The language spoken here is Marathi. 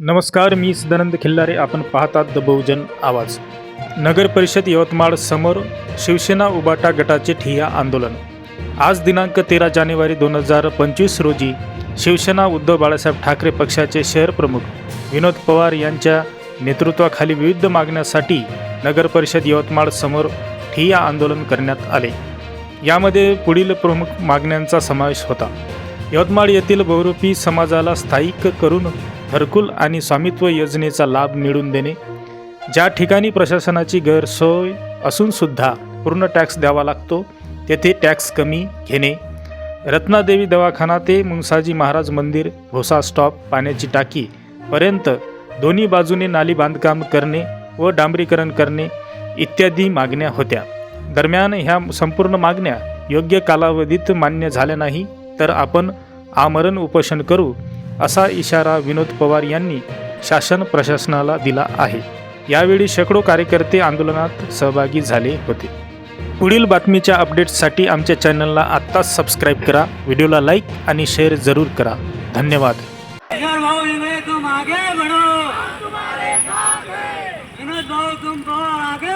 नमस्कार मी सदानंद खिल्लारे. आपण पाहतात द बहुजन आवाज. नगर परिषद यवतमाळ समोर शिवसेना उबाटा गटाचे ठिय्या आंदोलन. आज दिनांक तेरा जानेवारी दोन हजार पंचवीस रोजी शिवसेना उद्धव बाळासाहेब ठाकरे पक्षाचे शहर प्रमुख विनोद पवार यांच्या नेतृत्वाखाली विविध मागण्यासाठी नगर परिषद यवतमाळ समोर ठिय्या आंदोलन करण्यात आले. यामध्ये पुढील प्रमुख मागण्यांचा समावेश होता. यवतमाळ येथील बहुरूपी समाजाला स्थायिक करून घरकुल आणि स्वामित्व योजनेचा लाभ मिळवून देणे. ज्या ठिकाणी प्रशासनाची गैरसोय असूनसुद्धा पूर्ण टॅक्स द्यावा लागतो तेथे टॅक्स कमी घेणे. रत्नादेवी दवाखाना ते मुंगसाजी महाराज मंदिर भोसा स्टॉप पाण्याची टाकी पर्यंत दोन्ही बाजूने नाली बांधकाम करणे व डांबरीकरण करणे इत्यादी मागण्या होत्या. दरम्यान ह्या संपूर्ण मागण्या योग्य कालावधीत मान्य झाल्या नाही तर आपण आमरण उपोषण करू असा इशारा विनोद पवार यांनी शासन प्रशासनाला दिला आहे. यावेळी शेकडो कार्यकर्ते आंदोलनात सहभागी झाले होते. पुढील बातमीच्या अपडेट्ससाठी आमच्या चॅनलला आत्ताच सबस्क्राईब करा व्हिडिओला लाईक आणि शेअर जरूर करा. धन्यवाद. विनोद भाऊ तुम आगे